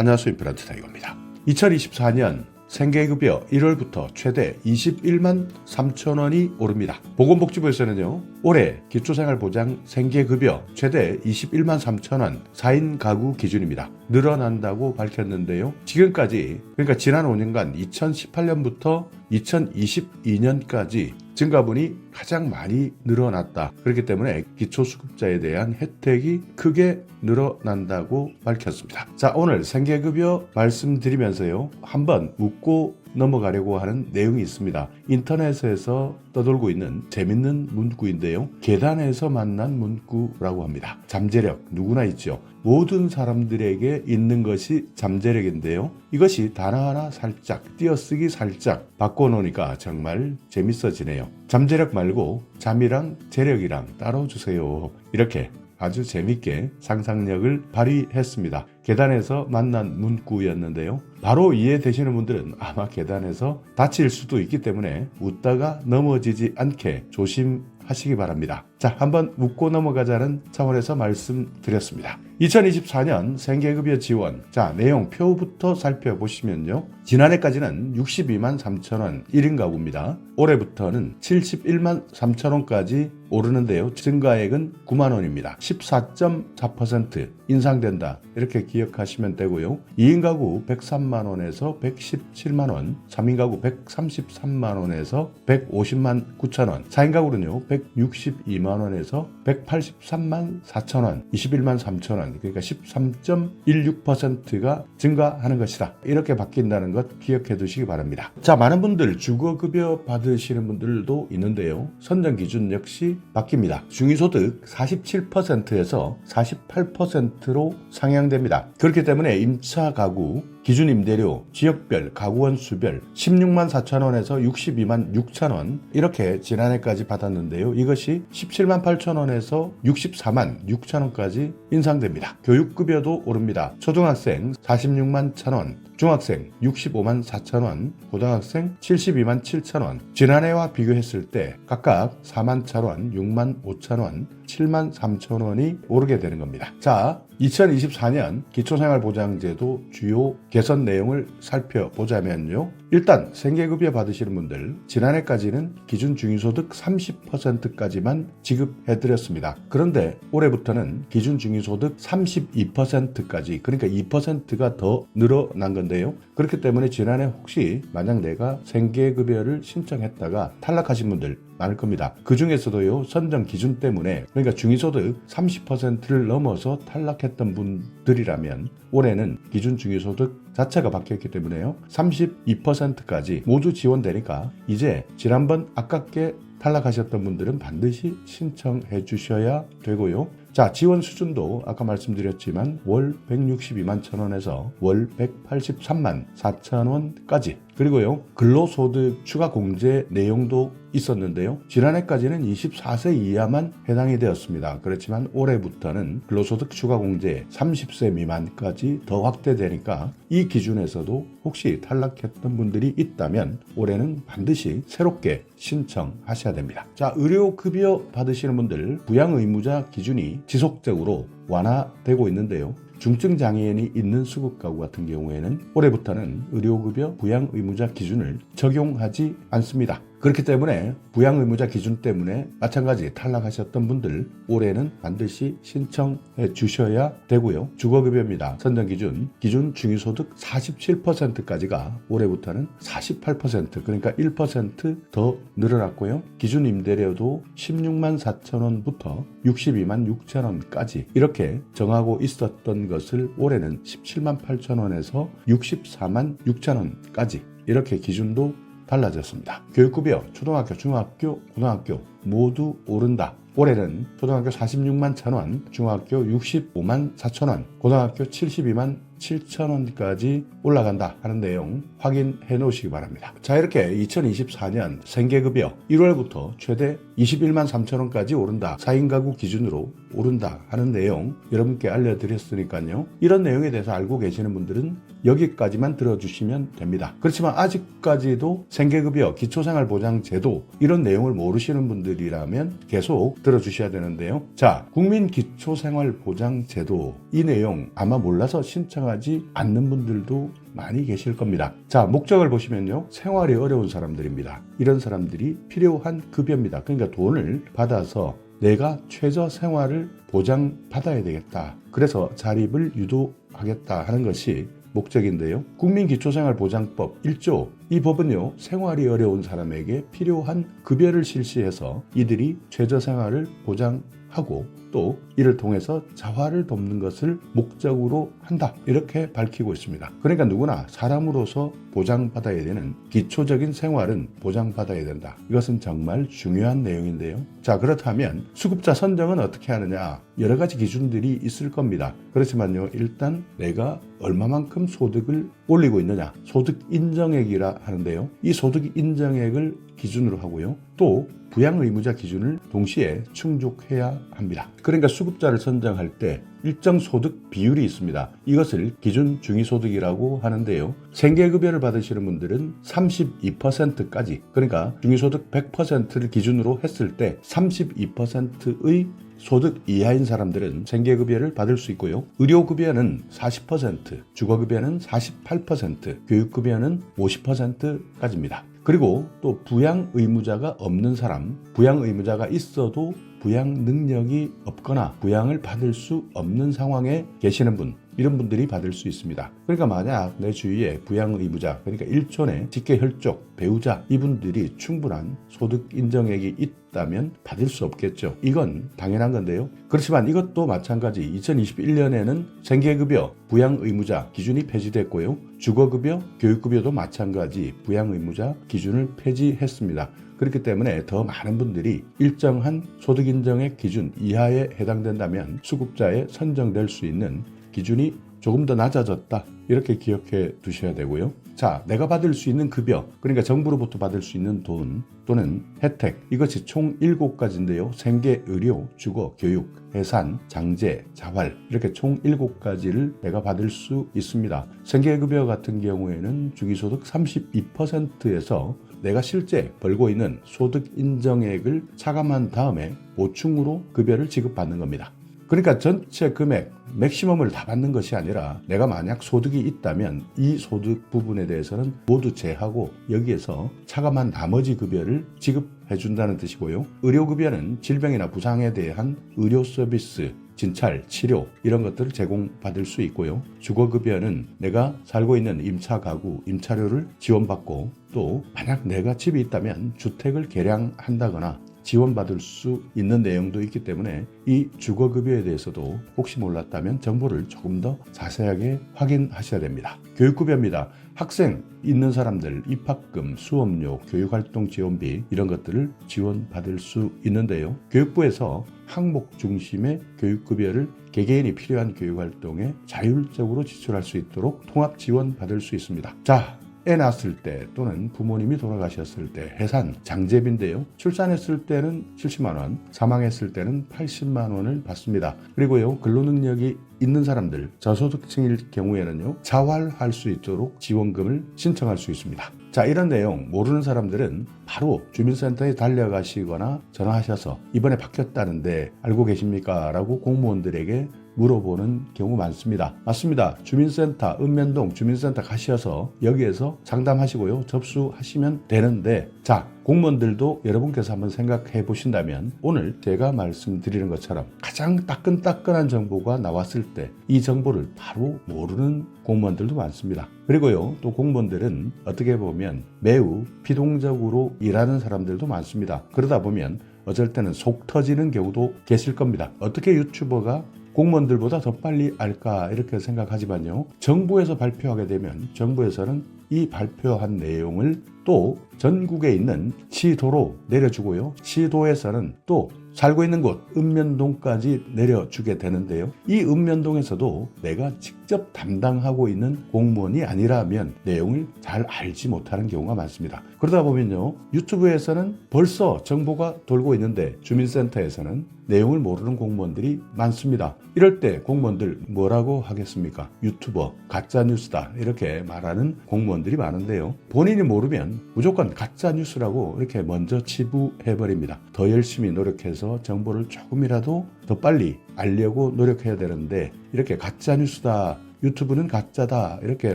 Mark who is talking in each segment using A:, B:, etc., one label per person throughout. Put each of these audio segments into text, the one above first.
A: 안녕하세요. 인프란트 타이거입니다. 2024년 생계급여 1월부터 최대 21만 3천 원이 오릅니다. 보건복지부에서는요, 올해 기초생활보장 생계급여 최대 21만 3천 원 4인 가구 기준입니다. 늘어난다고 밝혔는데요. 지금까지, 그러니까 지난 5년간 2018년부터 2022년까지 증가분이 가장 많이 늘어났다. 그렇기 때문에 기초수급자에 대한 혜택이 크게 늘어난다고 밝혔습니다. 자, 오늘 생계급여 말씀드리면서요. 한번 묻고 넘어가려고 하는 내용이 있습니다. 인터넷에서 떠돌고 있는 재밌는 문구인데요. 계단에서 만난 문구라고 합니다. 잠재력 누구나 있죠. 모든 사람들에게 있는 것이 잠재력인데요. 이것이 단어 하나 살짝 띄어쓰기 살짝 바꿔놓으니까 정말 재밌어지네요. 잠재력 말고 잠이랑 재력이랑 따로 주세요. 이렇게 아주 재밌게 상상력을 발휘했습니다. 계단에서 만난 문구였는데요. 바로 이해되시는 분들은 아마 계단에서 다칠 수도 있기 때문에 웃다가 넘어지지 않게 조심하시기 바랍니다. 자, 한번 웃고 넘어가자는 차원에서 말씀드렸습니다. 2024년 생계급여 지원. 자, 내용 표부터 살펴보시면요. 지난해까지는 62만 3천 원 1인 가구입니다. 올해부터는 71만 3천 원까지 오르는데요. 증가액은 9만 원입니다. 14.4% 인상된다. 이렇게 기억하시면 되고요. 2인 가구 103만 원에서 117만 원, 3인 가구 133만 원에서 150만 9천 원, 4인 가구는요 162만 원에서 183만 4천 원, 21만 3천 원, 그러니까 13.16%가 증가하는 것이다. 이렇게 바뀐다는 것 기억해 두시기 바랍니다. 자, 많은 분들 주거급여 받으시는 분들도 있는데요. 선정 기준 역시 바뀝니다. 중위소득 47%에서 48%로 상향됩니다. 그렇기 때문에 임차 가구 기준 임대료, 지역별, 가구원 수별 16만 4천 원에서 62만 6천 원 이렇게 지난해까지 받았는데요. 이것이 17만 8천 원에서 64만 6천 원까지 인상됩니다. 교육급여도 오릅니다. 초등학생 46만 1천 원, 중학생 65만 4천 원, 고등학생 72만 7천 원. 지난해와 비교했을 때 각각 4만 1천 원, 6만 5천 원, 7만 3천 원이 오르게 되는 겁니다. 자, 2024년 기초생활보장제도 주요 개선 내용을 살펴보자면요. 일단 생계급여 받으시는 분들 지난해까지는 기준 중위소득 30%까지만 지급해드렸습니다. 그런데 올해부터는 기준 중위소득 32%까지 그러니까 2%가 더 늘어난 건데요. 그렇기 때문에 지난해 혹시 만약 내가 생계급여를 신청했다가 탈락하신 분들 많을 겁니다. 그 중에서도요, 선정 기준 때문에, 그러니까 중위소득 30%를 넘어서 탈락했던 분들이라면, 올해는 기준 중위소득 자체가 바뀌었기 때문에요, 32%까지 모두 지원되니까, 이제 지난번 아깝게 탈락하셨던 분들은 반드시 신청해 주셔야 되고요. 자, 지원 수준도 아까 말씀드렸지만 월 162만 천 원에서 월 183만 4천 원까지. 그리고요 근로소득 추가 공제 내용도 있었는데요. 지난해까지는 24세 이하만 해당이 되었습니다. 그렇지만 올해부터는 근로소득 추가 공제 30세 미만까지 더 확대되니까 이 기준에서도 혹시 탈락했던 분들이 있다면 올해는 반드시 새롭게 신청하셔야 됩니다. 자 의료급여 받으시는 분들 부양의무자 기준이 지속적으로 완화되고 있는데요 중증 장애인이 있는 수급 가구 같은 경우에는 올해부터는 의료급여 부양 의무자 기준을 적용하지 않습니다. 그렇기 때문에 부양 의무자 기준 때문에 마찬가지 탈락하셨던 분들 올해는 반드시 신청해 주셔야 되고요. 주거급여입니다. 선정 기준 기준 중위소득 47%까지가 올해부터는 48% 그러니까 1%더 늘어났고요. 기준 임대료도 16만 4천 원부터 62만 6천 원까지 이렇게 정하고 있었던 것을 올해는 17만 8천 원에서 64만 6천 원까지 이렇게 기준도 달라졌습니다. 교육급여 초등학교, 중학교, 고등학교 모두 오른다. 올해는 초등학교 46만 1천원, 중학교 65만 4천원, 고등학교 72만 7천원까지 올라간다 하는 내용 확인해 놓으시기 바랍니다. 자 이렇게 2024년 생계급여 1월부터 최대 21만 3천원까지 오른다. 4인 가구 기준으로 오른다 하는 내용 여러분께 알려드렸으니까요. 이런 내용에 대해서 알고 계시는 분들은 여기까지만 들어주시면 됩니다. 그렇지만 아직까지도 생계급여, 기초생활보장제도 이런 내용을 모르시는 분들이라면 계속 들어주셔야 되는데요. 자, 국민기초생활보장제도 이 내용 아마 몰라서 신청하지 않는 분들도 많이 계실 겁니다. 자, 목적을 보시면요. 생활이 어려운 사람들입니다. 이런 사람들이 필요한 급여입니다. 그러니까 돈을 받아서 내가 최저 생활을 보장받아야 되겠다. 그래서 자립을 유도하겠다 하는 것이 목적인데요. 국민기초생활보장법 1조 이 법은요 생활이 어려운 사람에게 필요한 급여를 실시해서 이들이 최저 생활을 보장 하고 또 이를 통해서 자활을 돕는 것을 목적으로 한다 이렇게 밝히고 있습니다. 그러니까 누구나 사람으로서 보장받아야 되는 기초적인 생활은 보장받아야 된다. 이것은 정말 중요한 내용인데요. 자 그렇다면 수급자 선정은 어떻게 하느냐 여러 가지 기준들이 있을 겁니다. 그렇지만요 일단 내가 얼마만큼 소득을 올리고 있느냐 소득 인정액이라 하는데요. 이 소득 인정액을 기준으로 하고요. 또 부양 의무자 기준을 동시에 충족해야 합니다. 그러니까 수급자를 선정할 때 일정 소득 비율이 있습니다. 이것을 기준 중위소득이라고 하는데요. 생계급여를 받으시는 분들은 32%까지 그러니까 중위소득 100%를 기준으로 했을 때 32%의 소득 이하인 사람들은 생계급여를 받을 수 있고요. 의료급여는 40%, 주거급여는 48%, 교육급여는 50%까지입니다. 그리고 또 부양 의무자가 없는 사람, 부양 의무자가 있어도 부양 능력이 없거나 부양을 받을 수 없는 상황에 계시는 분, 이런 분들이 받을 수 있습니다. 그러니까 만약 내 주위에 부양 의무자, 그러니까 일촌의 직계 혈족, 배우자 이분들이 충분한 소득 인정액이 있다 면 받을 수 없겠죠. 이건 당연한 건데요. 그렇지만 이것도 마찬가지 2021년에는 생계급여, 부양 의무자 기준이 폐지됐고요. 주거급여, 교육급여도 마찬가지 부양 의무자 기준을 폐지했습니다. 그렇기 때문에 더 많은 분들이 일정한 소득 인정액 기준 이하에 해당된다면 수급자에 선정될 수 있는 기준이 조금 더 낮아졌다. 이렇게 기억해 두셔야 되고요. 자, 내가 받을 수 있는 급여, 그러니까 정부로부터 받을 수 있는 돈 또는 혜택, 이것이 총 7가지인데요. 생계, 의료, 주거, 교육, 해산, 장제, 자활, 이렇게 총 7가지를 내가 받을 수 있습니다. 생계급여 같은 경우에는 주기소득 32%에서 내가 실제 벌고 있는 소득 인정액을 차감한 다음에 보충으로 급여를 지급받는 겁니다. 그러니까 전체 금액 맥시멈을 다 받는 것이 아니라 내가 만약 소득이 있다면 이 소득 부분에 대해서는 모두 제하고 여기에서 차감한 나머지 급여를 지급해 준다는 뜻이고요. 의료급여는 질병이나 부상에 대한 의료 서비스 진찰, 치료 이런 것들을 제공받을 수 있고요. 주거급여는 내가 살고 있는 임차 가구, 임차료를 지원받고 또 만약 내가 집이 있다면 주택을 개량한다거나 지원받을 수 있는 내용도 있기 때문에 이 주거급여에 대해서도 혹시 몰랐다면 정보를 조금 더 자세하게 확인하셔야 됩니다. 교육급여입니다. 학생 있는 사람들 입학금, 수업료, 교육활동 지원비 이런 것들을 지원받을 수 있는데요. 교육부에서 항목 중심의 교육급여를 개개인이 필요한 교육활동에 자율적으로 지출할 수 있도록 통합 지원받을 수 있습니다. 자, 애 낳았을 때 또는 부모님이 돌아가셨을 때 해산 장제비인데요. 출산했을 때는 70만 원, 사망했을 때는 80만 원을 받습니다. 그리고요 근로능력이 있는 사람들 저소득층일 경우에는요 자활할 수 있도록 지원금을 신청할 수 있습니다. 자 이런 내용 모르는 사람들은 바로 주민센터에 달려가시거나 전화하셔서 이번에 바뀌었다는데 알고 계십니까? 라고 공무원들에게 물어보는 경우 많습니다. 맞습니다. 주민센터, 읍면동 주민센터 가셔서 여기에서 상담하시고요. 접수하시면 되는데, 자, 공무원들도 여러분께서 한번 생각해 보신다면 오늘 제가 말씀드리는 것처럼 가장 따끈따끈한 정보가 나왔을 때 이 정보를 바로 모르는 공무원들도 많습니다. 그리고요, 또 공무원들은 어떻게 보면 매우 비동적으로 일하는 사람들도 많습니다. 그러다 보면 어쩔 때는 속 터지는 경우도 계실 겁니다. 어떻게 유튜버가 공무원들보다 더 빨리 알까 이렇게 생각하지만요. 정부에서 발표하게 되면 정부에서는 이 발표한 내용을 또 전국에 있는 시도로 내려주고요. 시도에서는 또 살고 있는 곳 읍면동까지 내려주게 되는데요. 이 읍면동에서도 내가 직접 담당하고 있는 공무원이 아니라면 내용을 잘 알지 못하는 경우가 많습니다. 그러다 보면요. 유튜브에서는 벌써 정보가 돌고 있는데 주민센터에서는 내용을 모르는 공무원들이 많습니다. 이럴 때 공무원들 뭐라고 하겠습니까? 유튜버, 가짜뉴스다. 이렇게 말하는 공무원들이 많은데요. 본인이 모르면 무조건 가짜뉴스라고 이렇게 먼저 치부해버립니다. 더 열심히 노력 해서 정보를 조금이라도 더 빨리 알려고 노력해야 되는데 이렇게 가짜 뉴스다. 유튜브는 가짜다. 이렇게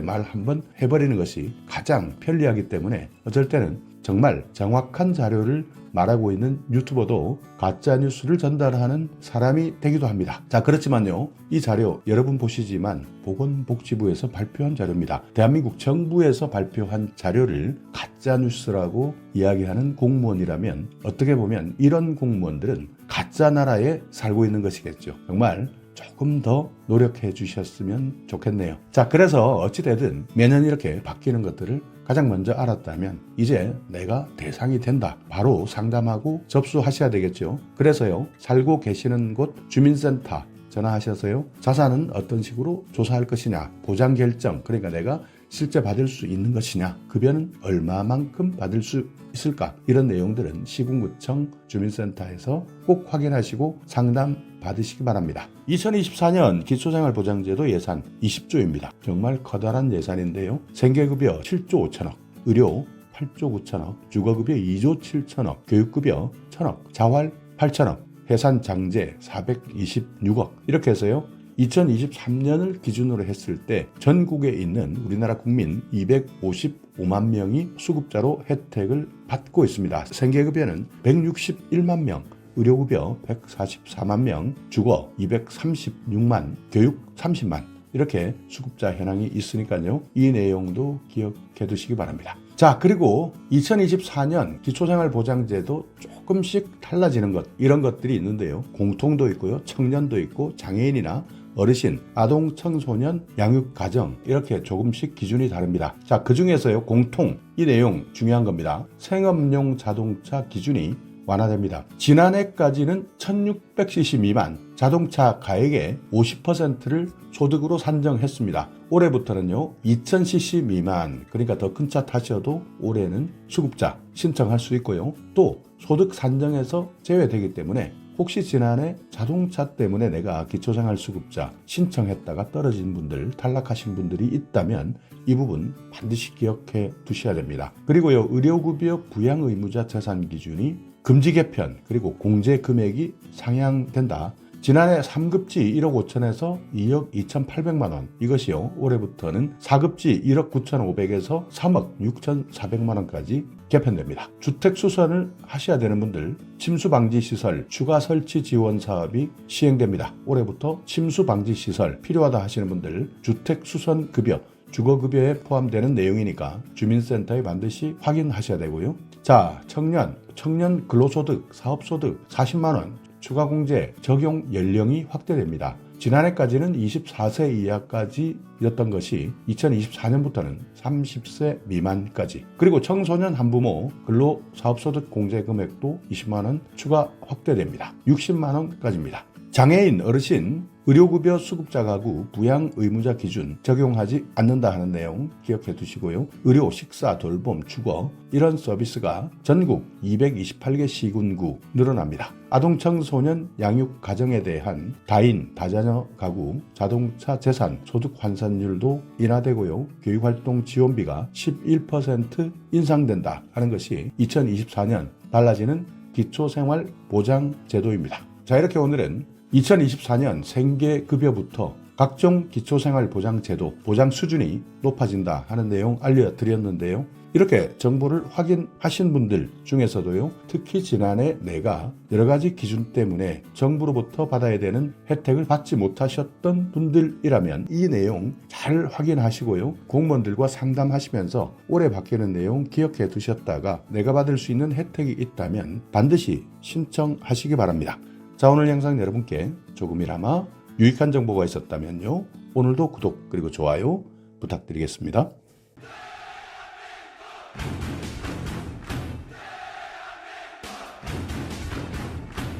A: 말 한번 해버리는 것이 가장 편리하기 때문에 어쩔 때는 정말 정확한 자료를 말하고 있는 유튜버도 가짜 뉴스를 전달하는 사람이 되기도 합니다. 자, 그렇지만요. 이 자료 여러분 보시지만 보건복지부에서 발표한 자료입니다. 대한민국 정부에서 발표한 자료를 가짜 뉴스라고 이야기하는 공무원이라면 어떻게 보면 이런 공무원들은 가짜 나라에 살고 있는 것이겠죠. 정말 조금 더 노력해 주셨으면 좋겠네요. 자, 그래서 어찌되든 매년 이렇게 바뀌는 것들을 가장 먼저 알았다면 이제 내가 대상이 된다. 바로 상담하고 접수하셔야 되겠죠. 그래서요, 살고 계시는 곳 주민센터 전화하셔서요, 자산은 어떤 식으로 조사할 것이냐, 보장 결정, 그러니까 내가 실제 받을 수 있는 것이냐, 급여는 얼마만큼 받을 수 있을까, 이런 내용들은 시군구청 주민센터에서 꼭 확인하시고 상담 받으시기 바랍니다. 2024년 기초생활보장제도 예산 20조입니다. 정말 커다란 예산인데요. 생계급여 7조 5천억, 의료 8조 9천억, 주거급여 2조 7천억, 교육급여 1천억, 자활 8천억, 해산장제 426억 이렇게 해서요. 2023년을 기준으로 했을 때 전국에 있는 우리나라 국민 255만 명이 수급자로 혜택을 받고 있습니다. 생계급여는 161만 명, 의료급여 144만 명, 주거 236만, 교육 30만 이렇게 수급자 현황이 있으니까요. 이 내용도 기억해 두시기 바랍니다. 자, 그리고 2024년 기초생활보장제도 조금씩 달라지는 것, 이런 것들이 있는데요. 공통도 있고요. 청년도 있고, 장애인이나 어르신, 아동, 청소년, 양육, 가정 이렇게 조금씩 기준이 다릅니다. 자, 그 중에서요. 공통 이 내용 중요한 겁니다. 생업용 자동차 기준이 완화됩니다. 지난해까지는 1600cc 미만 자동차 가액의 50%를 소득으로 산정했습니다. 올해부터는요, 2000cc 미만, 그러니까 더 큰 차 타셔도 올해는 수급자 신청할 수 있고요. 또 소득 산정에서 제외되기 때문에 혹시 지난해 자동차 때문에 내가 기초생활수급자 신청했다가 떨어진 분들, 탈락하신 분들이 있다면 이 부분 반드시 기억해 두셔야 됩니다. 그리고요, 의료급여 부양의무자 재산 기준이 금지 개편 그리고 공제 금액이 상향된다. 지난해 3급지 1억 5천에서 2억 2,800만 원 이것이요 올해부터는 4급지 1억 9,500에서 3억 6,400만 원까지 개편됩니다. 주택 수선을 하셔야 되는 분들 침수 방지 시설 추가 설치 지원 사업이 시행됩니다. 올해부터 침수 방지 시설 필요하다 하시는 분들 주택 수선 급여 주거급여에 포함되는 내용이니까 주민센터에 반드시 확인하셔야 되고요. 자, 청년, 청년 근로소득, 사업소득 40만원 추가 공제 적용 연령이 확대됩니다. 지난해까지는 24세 이하까지였던 것이 2024년부터는 30세 미만까지 그리고 청소년 한부모 근로사업소득 공제 금액도 20만원 추가 확대됩니다. 60만원까지입니다. 장애인, 어르신, 의료급여 수급자 가구 부양 의무자 기준 적용하지 않는다 하는 내용 기억해 두시고요. 의료, 식사, 돌봄, 주거 이런 서비스가 전국 228개 시군구 늘어납니다. 아동 청소년 양육 가정에 대한 다인 다자녀 가구 자동차 재산 소득 환산율도 인하되고요. 교육활동 지원비가 11% 인상된다 하는 것이 2024년 달라지는 기초생활 보장 제도입니다. 자 이렇게 오늘은 2024년 생계급여부터 각종 기초생활보장제도 보장 수준이 높아진다 하는 내용 알려드렸는데요. 이렇게 정보를 확인하신 분들 중에서도요, 특히 지난해 내가 여러 가지 기준 때문에 정부로부터 받아야 되는 혜택을 받지 못하셨던 분들이라면 이 내용 잘 확인하시고요, 공무원들과 상담하시면서 올해 바뀌는 내용 기억해 두셨다가 내가 받을 수 있는 혜택이 있다면 반드시 신청하시기 바랍니다. 자, 오늘 영상 여러분께 조금이나마 유익한 정보가 있었다면요. 오늘도 구독 그리고 좋아요 부탁드리겠습니다.